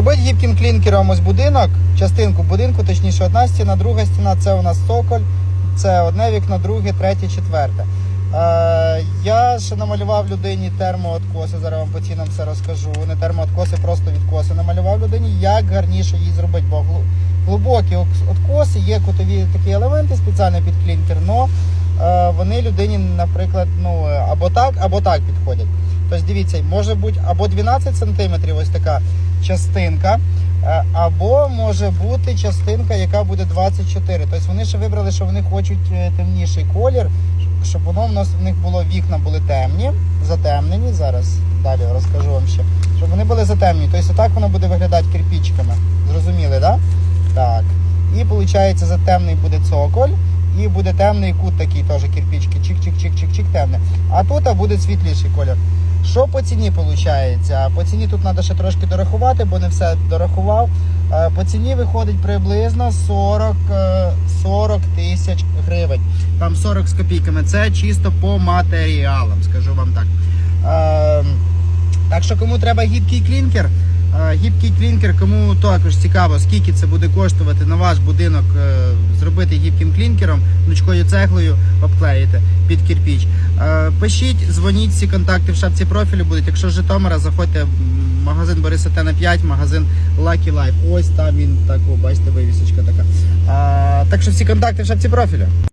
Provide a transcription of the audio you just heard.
Робить гібким клінкером ось будинок, частинку будинку, точніше одна стіна, друга стіна це у нас цоколь, це одне вікно, друге, третє, четверте. Е, я ще намалював людині термооткоси, зараз вам по цінам все розкажу. Не термооткоси, просто відкоси. Намалював людині, як гарніше її зробити, бо глибокі ок- откоси, є кутові такі елементи спеціально під клінкер, но е, вони людині, наприклад, ну е, або так, або так підходять. Тобто дивіться, може бути або 12 см ось така частинка, е, або може бути частинка, яка буде 24. Тобто вони ще вибрали, що вони хочуть е, темніший колір, щоб воно в нас в них було вікна були темні, затемнені. Зараз далі розкажу вам ще. Щоб вони були затемнені. Тобто так воно буде виглядати кирпичиками. Зрозуміли, так? Да? Так. І виходить, затемний буде цоколь. І буде темний кут такий теж кирпички, чик-чик-чик-чик-чик темний. А тут буде світліший колір. Що по ціні виходить? По ціні тут треба ще трошки дорахувати, бо не все дорахував. Е, По ціні виходить приблизно 40, е, 40 тисяч гривень. Там 40 з копійками. Це чисто по матеріалам, скажу вам так. Е, Так що кому треба гібкий клінкер, е, гібкий клінкер, кому також цікаво, скільки це буде коштувати на ваш будинок е, зробити гібким клінкером, гнучкою цеглою обклеїти під кирпіч. Е, Пишіть, дзвоніть, всі контакти в шапці профілю будуть. Якщо з Житомира, заходьте в магазин Бориса Тена 5, магазин Lucky Life. Ось там він так, бачите, вивісочка така. Так що всі контакти в шапці профілю.